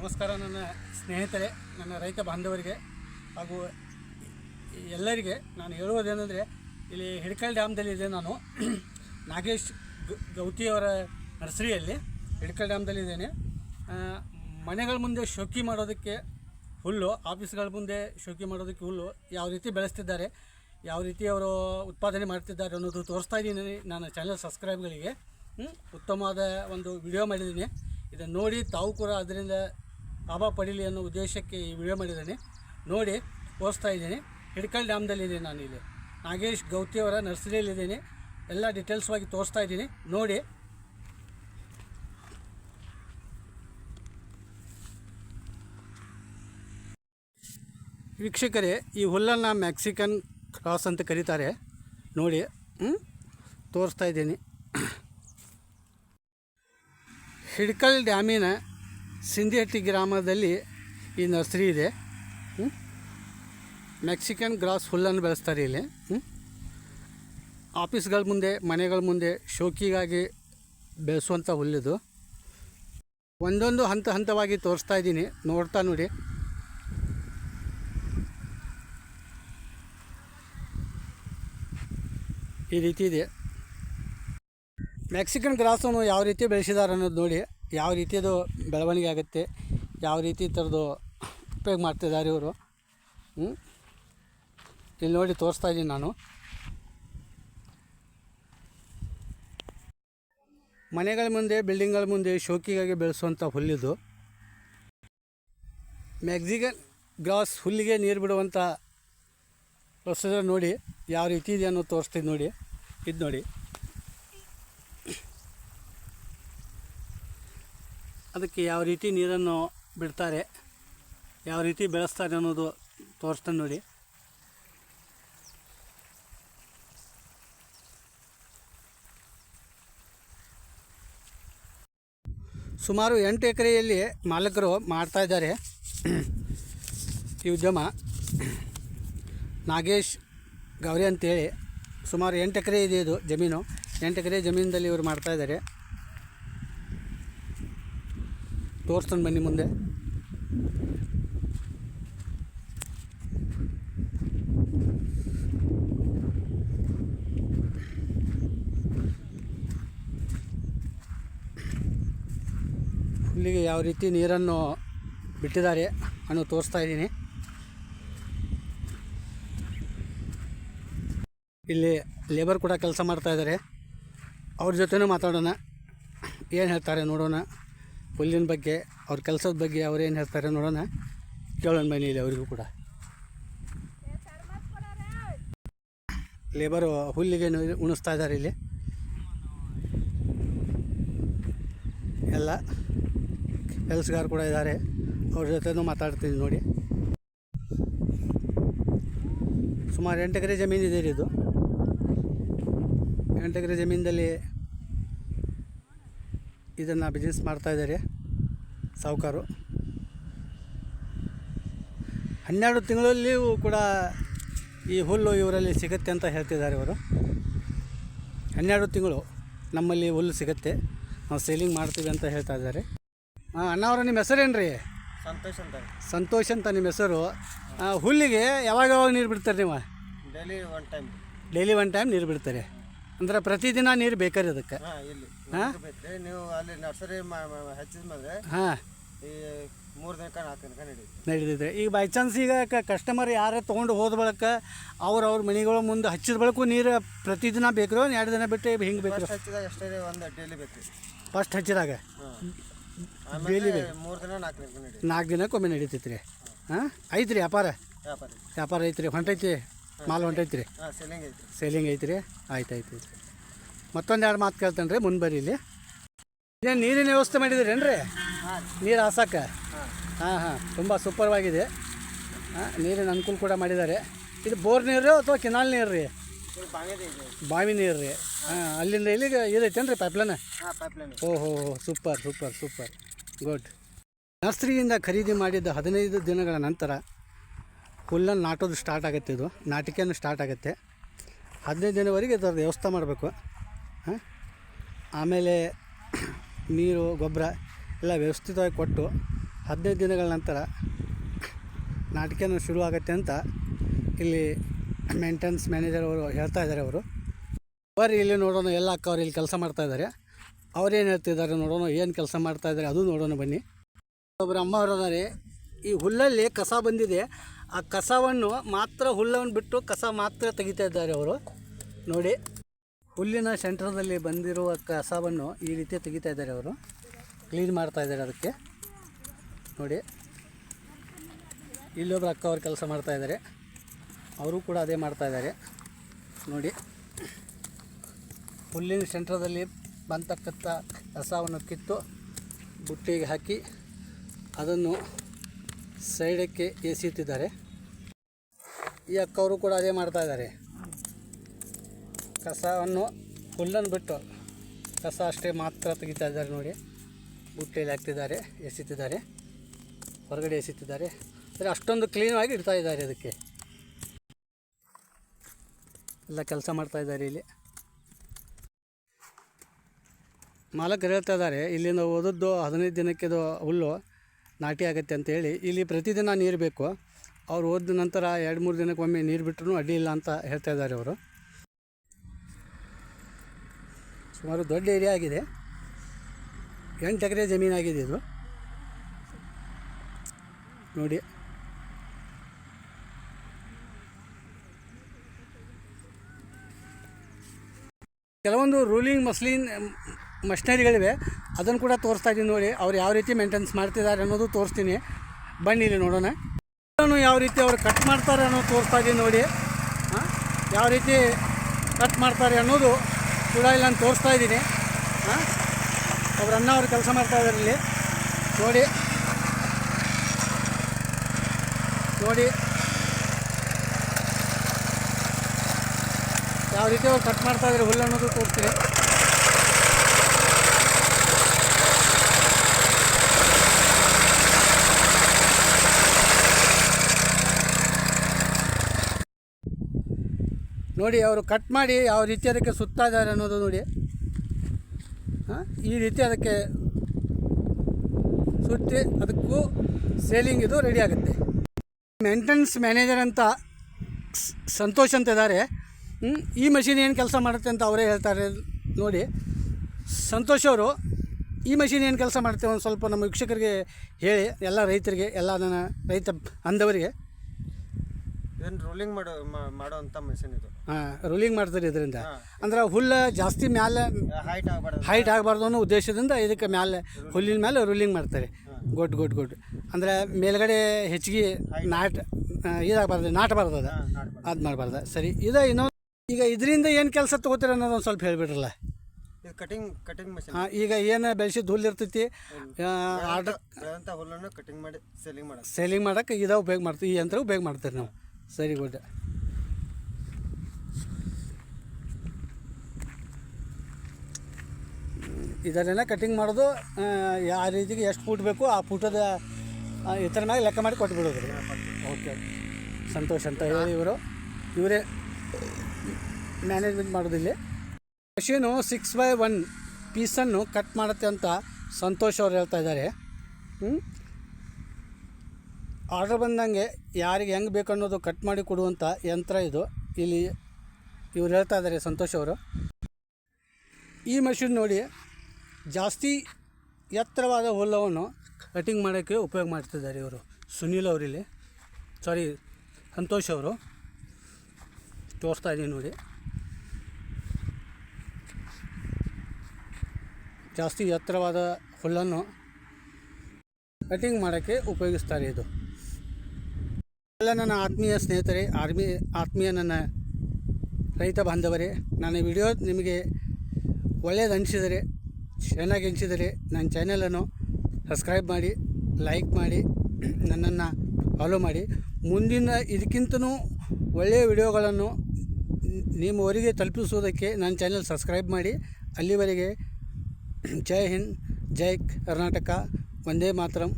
ನಮಸ್ಕಾರ ನನ್ನ ಸ್ನೇಹಿತರೆ, ನನ್ನ ರೈತ ಬಾಂಧವರಿಗೆ ಹಾಗೂ ಎಲ್ಲರಿಗೆ ನಾನು ಹೇಳುವುದೇನೆಂದರೆ, ಇಲ್ಲಿ ಹಿಡ್ಕಲ್ ಡ್ಯಾಮ್ದಲ್ಲಿ ಇದೆ ನಾನು. ನಾಗೇಶ್ ಗೌತಿ ಗೌತಿಯವರ ನರ್ಸರಿಯಲ್ಲಿ ಹಿಡ್ಕಲ್ ಡ್ಯಾಮ್ದಲ್ಲಿ ಇದ್ದೇನೆ. ಮನೆಗಳ ಮುಂದೆ ಶೋಕಿ ಮಾಡೋದಕ್ಕೆ ಹುಲ್ಲು, ಆಫೀಸ್ಗಳ ಮುಂದೆ ಶೋಕಿ ಮಾಡೋದಕ್ಕೆ ಹುಲ್ಲು ಯಾವ ರೀತಿ ಬೆಳೆಸ್ತಿದ್ದಾರೆ, ಯಾವ ರೀತಿ ಅವರು ಉತ್ಪಾದನೆ ಮಾಡ್ತಿದ್ದಾರೆ ಅನ್ನೋದು ತೋರಿಸ್ತಾ ಇದ್ದೀನಿ ನನ್ನ ಚಾನಲ್ ಸಬ್ಸ್ಕ್ರೈಬ್ಗಳಿಗೆ? ಉತ್ತಮವಾದ ಒಂದು ವಿಡಿಯೋ ಮಾಡಿದ್ದೀನಿ. ಇದನ್ನು ನೋಡಿ ತಾವು ಕೂಡ ಅದರಿಂದ ಲಾಭ ಪಡೀಲಿ ಅನ್ನೋ ಉದ್ದೇಶಕ್ಕೆ ಈ ವಿಡಿಯೋ ಮಾಡಿದ್ದೇನೆ. ನೋಡಿ ತೋರಿಸ್ತಾ ಇದ್ದೀನಿ. ಹಿಡ್ಕಲ್ ಡ್ಯಾಮ್ದಲ್ಲಿದ್ದೀನಿ ನಾನು ಇಲ್ಲಿ. ನಾಗೇಶ್ ಗೌತಿಯವರ ನರ್ಸರಿಯಲ್ಲಿದ್ದೀನಿ. ಎಲ್ಲ ಡೀಟೇಲ್ಸ್ವಾಗಿ ತೋರಿಸ್ತಾ ಇದ್ದೀನಿ. ನೋಡಿ. ವೀಕ್ಷಕರೇ, ಈ ಹುಲ್ಲನ್ನು ಮೆಕ್ಸಿಕನ್ ಕ್ರಾಸ್ ಅಂತ ಕರೀತಾರೆ. ನೋಡಿ ತೋರಿಸ್ತಾ ಇದ್ದೀನಿ. ಹಿಡ್ಕಲ್ ಡ್ಯಾಮಿನ ಸಿಂಧಿಹಟ್ಟಿ ಗ್ರಾಮದಲ್ಲಿ ಈ ನರ್ಸರಿ ಇದೆ? ಮೆಕ್ಸಿಕನ್ ಗ್ರಾಸ್ ಹುಲ್ಲನ್ನು ಬೆಳೆಸ್ತಾರೆ ಇಲ್ಲಿ? ಆಫೀಸ್ಗಳ ಮುಂದೆ, ಮನೆಗಳ ಮುಂದೆ ಶೋಕಿಗಾಗಿ ಬೆಳೆಸುವಂಥ ಹುಲ್ಲಿದು. ಒಂದೊಂದು ಹಂತ ಹಂತವಾಗಿ ತೋರಿಸ್ತಾ ಇದ್ದೀನಿ. ನೋಡ್ತಾ ನೋಡಿ. ಈ ರೀತಿ ಇದೆ. ಮೆಕ್ಸಿಕನ್ ಗ್ರಾಸನ್ನು ಯಾವ ರೀತಿ ಬೆಳೆಸಿದ್ದಾರೆ ಅನ್ನೋದು ನೋಡಿ. ಯಾವ ರೀತಿಯದು ಬೆಳವಣಿಗೆ ಆಗುತ್ತೆ, ಯಾವ ರೀತಿ ಥರದ್ದು ಉಪಯೋಗ ಮಾಡ್ತಿದ್ದಾರೆ ಇವರು? ಇಲ್ಲಿ ನೋಡಿ ತೋರಿಸ್ತಾ ಇದ್ದೀನಿ ನಾನು. ಮನೆಗಳ ಮುಂದೆ, ಬಿಲ್ಡಿಂಗ್ಗಳ ಮುಂದೆ ಶೋಕಿಗಾಗಿ ಬೆಳೆಸುವಂಥ ಹುಲ್ಲಿದು. ಮ್ಯಾಕ್ಸಿಗನ್ ಗ್ರಾಸ್ ಹುಲ್ಲಿಗೆ ನೀರು ಬಿಡುವಂಥ ಪ್ರೊಸೀಜರ್ ನೋಡಿ, ಯಾವ ರೀತಿ ಇದೆ ಅನ್ನೋದು ತೋರಿಸ್ತೀನಿ ನೋಡಿ. ಇದು ನೋಡಿ. ಅದಕ್ಕೆ ಯಾವ ರೀತಿ ನೀರನ್ನು ಬಿಡ್ತಾರೆ, ಯಾವ ರೀತಿ ಬೆಳೆಸ್ತಾರೆ ಅನ್ನೋದು ತೋರಿಸ್ತಾನೆ ನೋಡಿ. ಸುಮಾರು ಎಂಟು ಎಕರೆಯಲ್ಲಿ ಮಾಲಕರು ಮಾಡ್ತಾ ಇದ್ದಾರೆ. ಈ ಉದ್ಯಮ ನಾಗೇಶ್ ಗೌರಿ ಅಂತೇಳಿ, ಸುಮಾರು ಎಂಟು ಎಕರೆ ಇದೆ ಇದು ಜಮೀನು. ಎಂಟು ಎಕರೆ ಜಮೀನಲ್ಲಿ ಇವರು ಮಾಡ್ತಾ ಇದ್ದಾರೆ ತೋರಿಸ್ತಾನೆ ಬನ್ನಿ ಮುಂದೆ. ಇಲ್ಲಿಗೆ ಯಾವ ರೀತಿ ನೀರನ್ನು ಬಿಟ್ಟಿದ್ದಾರೆ ಅನ್ನೋ ತೋರಿಸ್ತಾ ಇದ್ದೀನಿ. ಇಲ್ಲಿ ಲೇಬರ್ ಕೂಡ ಕೆಲಸ ಮಾಡ್ತಾ ಇದ್ದಾರೆ. ಅವ್ರ ಜೊತೆನೂ ಮಾತಾಡೋಣ. ಏನು ಹೇಳ್ತಾರೆ ನೋಡೋಣ. ಹುಲ್ಲಿನ ಬಗ್ಗೆ, ಅವ್ರ ಕೆಲಸದ ಬಗ್ಗೆ ಅವ್ರು ಏನು ಹೇಳ್ತಾರೆ ನೋಡೋಣ. ಕೇಳೋಣ ಬನ್ನಿ ಇಲ್ಲಿ ಅವರಿಗೂ ಕೂಡ. ಲೇಬರು ಹುಲ್ಲಿಗೆ ಉಣಿಸ್ತಾ ಇದ್ದಾರೆ ಇಲ್ಲಿ. ಎಲ್ಲ ಕೆಲಸಗಾರ ಕೂಡ ಇದ್ದಾರೆ ಅವ್ರ ಜೊತೆನೂ ಮಾತಾಡ್ತೀನಿ ನೋಡಿ. ಸುಮಾರು ಎಂಟು ಎಕರೆ ಜಮೀನು ಇದೆ ರೀ ಇದು. ಎಂಟು ಎಕರೆ ಜಮೀನಲ್ಲಿ ಇದನ್ನು ಬಿಸ್ನೆಸ್ ಮಾಡ್ತಾ ಇದ್ದಾರೆ ಸಾಹುಕಾರು. ಹನ್ನೆರಡು ತಿಂಗಳಲ್ಲಿಯೂ ಕೂಡ ಈ ಹುಲ್ಲು ಇವರಲ್ಲಿ ಸಿಗುತ್ತೆ ಅಂತ ಹೇಳ್ತಿದ್ದಾರೆ ಇವರು. ಹನ್ನೆರಡು ತಿಂಗಳು ನಮ್ಮಲ್ಲಿ ಹುಲ್ಲು ಸಿಗುತ್ತೆ. ನಾವು ಸೇಲಿಂಗ್ ಮಾಡ್ತೀವಿ ಅಂತ ಹೇಳ್ತಾ ಇದ್ದಾರೆ. ಹಾಂ ಅಣ್ಣವ್ರ ನಿಮ್ಮ ಹೆಸರೇನು ರೀ ಸಂತೋಷ್ ಅಂತ ಸಂತೋಷ್ ಅಂತ ನಿಮ್ಮ ಹೆಸರು. ಹುಲ್ಲಿಗೆ ಯಾವಾಗ ಯಾವಾಗ ನೀರು ಬಿಡ್ತಾರೆ ನೀವು? Daily one time daily one time ನೀರು ಬಿಡ್ತಾರೆ. ಅಂದ್ರೆ ಪ್ರತಿದಿನ ನೀರು ಬೇಕಾರೆ ಅದಕ್ಕೆ? ಹಾಂ? ಬೇಕ್ರಿ ನೀವು ಅಲ್ಲಿ ನರ್ಸರಿ ಹಚ್ಚಿದ ಮೇಲೆ ಹಾಂ. ಈ ಮೂರು ದಿನಕ್ಕೆ ನಾಲ್ಕು ದಿನಕ್ಕೆ ನಡೀತು ನಡೀತಿದ್ರೆ ಈಗ ಬೈ ಚಾನ್ಸ್ ಈಗ ಕಸ್ಟಮರ್ ಯಾರೇ ತೊಗೊಂಡು ಹೋದ ಬಳಿಕ ಅವ್ರ ಅವ್ರ ಮನೆಗಳ ಮುಂದೆ ಹಚ್ಚಿದ ಬಳಿಕೂ ನೀರು ಪ್ರತಿದಿನ ಬೇಕ್ರೋ ಎರಡು ದಿನ ಬಿಟ್ಟು ಹಿಂಗೆ ಬೇಕು ಫಸ್ಟ್ ಹಚ್ಚಿದಾಗ ಎಷ್ಟೇ ಒಂದು ಡೈಲಿ ಬೇಕು. ಫಸ್ಟ್ ಹಚ್ಚಿದಾಗ? ಆಮೇಲೆ ಮೂರು ದಿನ ನಾಲ್ಕು ದಿನಕ್ಕೆ ನಡೀತು ನಾಲ್ಕು ದಿನಕ್ಕೊಮ್ಮೆ ನಡೀತೈತೆ ರೀ ಹಾಂ? ಐತ್ರಿ ವ್ಯಾಪಾರ? ವ್ಯಾಪಾರ ವ್ಯಾಪಾರ ಐತ್ರಿ. ಹೊಂಟೈತಿ? ಮಾಲ್ ಹೊಂಟೈತ್ರಿ? ಐತಿ ಸೇಲಿಂಗ್ ಐತ್ರಿ. ಆಯ್ತು ಆಯ್ತು ಐತ್ರಿ ಮತ್ತೊಂದು ಎರಡು ಮಾತು ಕೇಳ್ತೇನೆ ರೀ ಮುಂದೆ ಬರೀಲಿ ಇಲ್ಲಿ ಇದೇನು ನೀರಿನ ವ್ಯವಸ್ಥೆ ಮಾಡಿದ್ರೇನು ರೀ ನೀರು ಹಾಸಕ್ಕೆ ಹಾಂ ಹಾಂ, ತುಂಬ ಸೂಪರ್ವಾಗಿದೆ. ಹಾಂ, ನೀರಿನ ಅನುಕೂಲ ಕೂಡ ಮಾಡಿದ್ದಾರೆ. ಇದು ಬೋರ್ ನೀರು ಅಥವಾ ಕೆನಾಲ್ ನೀರು ರೀ ಬಾವಿ ನೀರು ರೀ ಹಾಂ, ಅಲ್ಲಿಂದ ಇಲ್ಲಿಗೆ ಇದೈತೇನು ರೀ ಪೈಪ್ಲೈನ್ ಓಹೋ, ಸೂಪರ್ ಸೂಪರ್ ಸೂಪರ್. ಗುಡ್ ನರ್ಸರಿಯಿಂದ ಖರೀದಿ ಮಾಡಿದ ಹದಿನೈದು ದಿನಗಳ ನಂತರ ಹುಲ್ಲನ್ನು ನಾಟೋದು ಸ್ಟಾರ್ಟ್ ಆಗುತ್ತೆ ಇದು. ನಾಟಿಕೆಯನ್ನು ಸ್ಟಾರ್ಟ್ ಆಗುತ್ತೆ. ಹದಿನೈದು ದಿನವರೆಗೆ ಇದರ ವ್ಯವಸ್ಥೆ ಮಾಡಬೇಕು. ಆಮೇಲೆ ನೀರು, ಗೊಬ್ಬರ ಎಲ್ಲ ವ್ಯವಸ್ಥಿತವಾಗಿ ಕೊಟ್ಟು ಹದಿನೈದು ದಿನಗಳ ನಂತರ ನಾಟಕನೂ ಶುರು ಆಗುತ್ತೆ ಅಂತ ಇಲ್ಲಿ ಮೇಂಟೆನೆನ್ಸ್ ಮ್ಯಾನೇಜರ್ ಅವರು ಹೇಳ್ತಾ ಇದ್ದಾರೆ ಅವರು. ಬರ್ರಿ ಇಲ್ಲಿ ನೋಡೋಣ, ಎಲ್ಲ ಅಕ್ಕ ಅವ್ರು ಇಲ್ಲಿ ಕೆಲಸ ಮಾಡ್ತಾ ಇದ್ದಾರೆ. ಅವ್ರೇನು ಹೇಳ್ತಿದ್ದಾರೆ ನೋಡೋಣ, ಏನು ಕೆಲಸ ಮಾಡ್ತಾ ಇದ್ದಾರೆ ಅದು ನೋಡೋಣ ಬನ್ನಿ. ಒಬ್ಬರು ಅಮ್ಮ ಅವರು ಅದಾರೆ ಈ ಹುಲ್ಲಲ್ಲಿ ಕಸ ಬಂದಿದೆ. ಆ ಕಸವನ್ನು ಮಾತ್ರ ಹುಲ್ಲವನ್ನು ಬಿಟ್ಟು ಕಸ ಮಾತ್ರ ತೆಗಿತಾ ಇದ್ದಾರೆ ಅವರು. ನೋಡಿ. ಹುಲ್ಲಿನ ಸೆಂಟ್ರದಲ್ಲಿ ಬಂದಿರುವ ಕಸವನ್ನು ಈ ರೀತಿ ತೆಗಿತಾ ಇದ್ದಾರೆ ಅವರು. ಕ್ಲೀನ್ ಮಾಡ್ತಾ ಇದ್ದಾರೆ ಅದಕ್ಕೆ. ನೋಡಿ. ಇಲ್ಲೊಬ್ರು ಅಕ್ಕ ಅವ್ರು ಕೆಲಸ ಮಾಡ್ತಾ ಇದ್ದಾರೆ. ಅವರು ಕೂಡ ಅದೇ ಮಾಡ್ತಾ ಇದ್ದಾರೆ. ನೋಡಿ. ಹುಲ್ಲಿನ ಸೆಂಟ್ರದಲ್ಲಿ ಬಂತಕ್ಕಂಥ ಕಸವನ್ನು ಕಿತ್ತು ಬುಟ್ಟಿಗೆ ಹಾಕಿ ಅದನ್ನು ಸೈಡಕ್ಕೆ ಎಸೆಯುತ್ತಿದ್ದಾರೆ. ಈ ಅಕ್ಕವರು ಕೂಡ ಅದೇ ಮಾಡ್ತಾ ಇದ್ದಾರೆ. ಕಸವನ್ನು ಹುಲ್ಲನ್ನು ಬಿಟ್ಟು ಕಸ ಅಷ್ಟೇ ಮಾತ್ರ ತೆಗಿತಾ ಇದ್ದಾರೆ ನೋಡಿ. ಬುಟ್ಟಿಯಲ್ಲಿ ಹಾಕ್ತಿದ್ದಾರೆ, ಎಸೀತಿದ್ದಾರೆ, ಹೊರಗಡೆ ಎಸೆತಿದ್ದಾರೆ. ಅಂದರೆ ಅಷ್ಟೊಂದು ಕ್ಲೀನಾಗಿ ಇಡ್ತಾ ಇದ್ದಾರೆ ಅದಕ್ಕೆ ಎಲ್ಲ ಕೆಲಸ ಮಾಡ್ತಾ ಇದ್ದಾರೆ ಇಲ್ಲಿ. ಮಾಲಕರು ಹೇಳ್ತಾ ಇದ್ದಾರೆ, ಇಲ್ಲಿಂದ ಓದದ್ದು ಹದಿನೈದು ದಿನಕ್ಕಿದು ಹುಲ್ಲು ನಾಟಿ ಆಗುತ್ತೆ ಅಂತೇಳಿ ಇಲ್ಲಿ ಪ್ರತಿದಿನ ನೀರು ಬೇಕು. ಅವ್ರು ಓದಿದ ನಂತರ ಎರಡು ಮೂರು ದಿನಕ್ಕೊಮ್ಮೆ ನೀರು ಬಿಟ್ಟರು ಅಡ್ಡಿ ಇಲ್ಲ ಅಂತ ಹೇಳ್ತಾ ಇದ್ದಾರೆ ಅವರು. ಸುಮಾರು ದೊಡ್ಡ ಏರಿಯಾ ಆಗಿದೆ. ಎಂಟು ಎಕರೆ ಜಮೀನಾಗಿದೆ ಇದು. ನೋಡಿ. ಕೆಲವೊಂದು ರೂಲಿಂಗ್ ಮಸ್ಲಿನ್ ಮಷಿನರಿಗಳಿವೆ. ಅದನ್ನು ಕೂಡ ತೋರಿಸ್ತಾ ಇದ್ದೀನಿ ನೋಡಿ, ಅವ್ರು ಯಾವ ರೀತಿ ಮೇಂಟೆನ್ಸ್ ಮಾಡ್ತಿದ್ದಾರೆ ಅನ್ನೋದು ತೋರಿಸ್ತೀನಿ. ಬನ್ನಿ ಇಲ್ಲಿ ನೋಡೋಣ. ಯಾವ ರೀತಿ ಅವರು ಕಟ್ ಮಾಡ್ತಾರೆ ಅನ್ನೋದು ತೋರಿಸ್ತಾ ಇದ್ದೀನಿ ನೋಡಿ. ಯಾವ ರೀತಿ ಕಟ್ ಮಾಡ್ತಾರೆ ಅನ್ನೋದು ಕೂಡ ಇಲ್ಲಿ ನಾನು ತೋರಿಸ್ತಾ ಇದ್ದೀನಿ. ಹಾಂ? ಅವ್ರ ಅಣ್ಣ ಅವ್ರು ಕೆಲಸ ಮಾಡ್ತಾ ಇದ್ದಾರೆ ಇಲ್ಲಿ. ನೋಡಿ. ನೋಡಿ. ಯಾವ ರೀತಿ ಅವ್ರು ಕಟ್ ಮಾಡ್ತಾ ಇದ್ದಾರೆ ಹುಲ್ಲು ಅನ್ನೋದು ತೋರಿಸ್ತೀನಿ. ನೋಡಿ, ಅವರು ಕಟ್ ಮಾಡಿ ಯಾವ ರೀತಿ ಅದಕ್ಕೆ ಸುತ್ತಾ ಅನ್ನೋದು ನೋಡಿ. ಹಾಂ? ಈ ರೀತಿ ಅದಕ್ಕೆ ಸುತ್ತಿ ಅದಕ್ಕೂ ಸೇಲಿಂಗ್ ಇದು ರೆಡಿ ಆಗುತ್ತೆ. ಮೇಂಟೆನೆನ್ಸ್ ಮ್ಯಾನೇಜರ್ ಅಂತ ಸಂತೋಷ್ ಅಂತ ಇದ್ದಾರೆ ಈ ಮಷೀನ್ ಏನು ಕೆಲಸ ಮಾಡುತ್ತೆ ಅಂತ ಅವರೇ ಹೇಳ್ತಾರೆ ನೋಡಿ. ಸಂತೋಷ್ ಅವರು, ಈ ಮಷೀನ್ ಏನು ಕೆಲಸ ಮಾಡುತ್ತೆ ಒಂದು ಸ್ವಲ್ಪ ನಮ್ಮ ವೀಕ್ಷಕರಿಗೆ ಹೇಳಿ, ಎಲ್ಲ ರೈತರಿಗೆ, ಎಲ್ಲ ನನ್ನ ರೈತ ಅಂದವರಿಗೆ. ಇದನ್ನ ರೂಲಿಂಗ್ ಮಾಡೋ ಮಾ- ಮಾಡೋಂಥ ಮೆಷಿನ್ ಇದು. ರೂಲಿಂಗ್ ಮಾಡ್ತಾರೆ ಇದರಿಂದ. ಅಂದ್ರೆ ಹುಲ್ಲ ಜಾಸ್ತಿ ಮ್ಯಾಲೆ ಹೈಟ್ ಆಗಬಾರ್ದು. ಹೈಟ್ ಆಗಬಾರ್ದು ಅನ್ನೋ ಉದ್ದೇಶದಿಂದ ಇದಕ್ಕೆ ಮ್ಯಾಲೆ ಹುಲ್ಲಿನ ಮೇಲೆ ರೂಲಿಂಗ್ ಮಾಡ್ತಾರೆ. ಗುಡ್ ಗುಡ್ ಗುಡ್ ಅಂದ್ರೆ ಮೇಲ್ಗಡೆ ಹೆಚ್ಚಿಗೆ ನಾಟ್ ಆ, ಇದಾಗಬಾರ್ದು ನಾಟಬಾರ್ದು ಅದು. ಅದು ಮಾಡಬಾರ್ದು. ಸರಿ ಇದು ಇನ್ನೊಂದು ಈಗ ಇದರಿಂದ ಏನು ಕೆಲಸ ತೊಗೋತೀರ ಅನ್ನೋದು ಒಂದು ಸ್ವಲ್ಪ ಹೇಳಿಬಿಡ್ರಲ್ಲ. ಇದು ಕಟಿಂಗ್ ಕಟಿಂಗ್ ಮೆಷಿನ್ ಹಾಂ ಈಗ ಏನು ಬೆಳೆಸಿದ ಹುಲ್ಲು ಇರ್ತೈತಿ ಆರ್ಡರ್ ಬೆಳೆದಂಥ ಹುಲ್ಲನ್ನು ಕಟಿಂಗ್ ಮಾಡಿ ಸೆಲ್ಲಿಂಗ್ ಮಾಡೋದು ಸೇಲಿಂಗ್ ಮಾಡೋಕ್ಕೆ ಇದ ಉಪಯೋಗ ಮಾಡ್ತೀವಿ ಈ ಯಂತ್ರ ಉಪಯೋಗ ಮಾಡ್ತೀವಿ ನಾವು. ಸರಿ, ಗುಡ್. ಇದನ್ನೆಲ್ಲ ಕಟಿಂಗ್ ಮಾಡೋದು ಯಾವ ರೀತಿಗೆ ಎಷ್ಟು ಫೂಟ್ ಬೇಕು ಆ ಫೂಟದ ಇತರ ಮೇಲೆ ಲೆಕ್ಕ ಮಾಡಿ ಕೊಟ್ಬಿಡೋದು. ಬಿಡೋದು ಓಕೆ. ಸಂತೋಷ್ ಅಂತ ಹೇಳಿ ಇವರು. ಇವರೇ ಮ್ಯಾನೇಜ್ಮೆಂಟ್ ಮಾಡೋದಿಲ್ಲಿ ಮಷೀನು ಸಿಕ್ಸ್ ಬೈ ಒನ್ ಪೀಸನ್ನು ಕಟ್ ಮಾಡುತ್ತೆ ಅಂತ ಸಂತೋಷ್ ಅವ್ರು ಹೇಳ್ತಾ ಇದ್ದಾರೆ. ಹ್ಞೂ ಆರ್ಡರ್ ಬಂದಂಗೆ ಯಾರಿಗೆ ಹೆಂಗೆ ಬೇಕು ಅನ್ನೋದು ಕಟ್ ಮಾಡಿ ಕೊಡುವಂಥ ಯಂತ್ರ ಇದು. ಇಲ್ಲಿ ಇವ್ರು ಹೇಳ್ತಾ ಇದ್ದಾರೆ ಸಂತೋಷ್ ಅವರು. ಈ ಮೆಷಿನ್ ನೋಡಿ ಜಾಸ್ತಿ ಎತ್ತರವಾದ ಹುಲ್ಲವನ್ನು ಕಟಿಂಗ್ ಮಾಡೋಕ್ಕೆ ಉಪಯೋಗ ಮಾಡ್ತಿದ್ದಾರೆ ಇವರು. ಸುನೀಲ್ ಅವರಿಲ್ಲಿ. ಸಾರಿ ಸಂತೋಷ್ ಅವರು. ತೋರಿಸ್ತಾ ಇದ್ದೀನಿ ನೋಡಿ. ಜಾಸ್ತಿ ಎತ್ತರವಾದ ಹುಲ್ಲನ್ನು ಕಟಿಂಗ್ ಮಾಡೋಕ್ಕೆ ಉಪಯೋಗಿಸ್ತಾರೆ ಇದು. ಎಲ್ಲ ನನ್ನ ಆತ್ಮೀಯ ಸ್ನೇಹಿತರೆ, ಆರ್ಮಿ, ಆತ್ಮೀಯ ನನ್ನ ರೈತ ಬಾಂಧವರೇ ನನ್ನ ವಿಡಿಯೋ ನಿಮಗೆ ಒಳ್ಳೆಯದು ಅನಿಸಿದರೆ, ಚೆನ್ನಾಗಿ ಅನಿಸಿದರೆ ನನ್ನ ಚಾನೆಲನ್ನು ಸಬ್ಸ್ಕ್ರೈಬ್ ಮಾಡಿ, ಲೈಕ್ ಮಾಡಿ, ನನ್ನನ್ನು ಫಾಲೋ ಮಾಡಿ. ಮುಂದಿನ ಇದಕ್ಕಿಂತನೂ ಒಳ್ಳೆಯ ವಿಡಿಯೋಗಳನ್ನು ನಿಮ್ಮವರಿಗೆ ತಲುಪಿಸುವುದಕ್ಕೆ ನನ್ನ ಚಾನೆಲ್ ಸಬ್ಸ್ಕ್ರೈಬ್ ಮಾಡಿ. ಅಲ್ಲಿವರೆಗೆ ಜೈ ಹಿಂದ್, ಜೈ ಕರ್ನಾಟಕ, ವಂದೇ ಮಾತರಂ.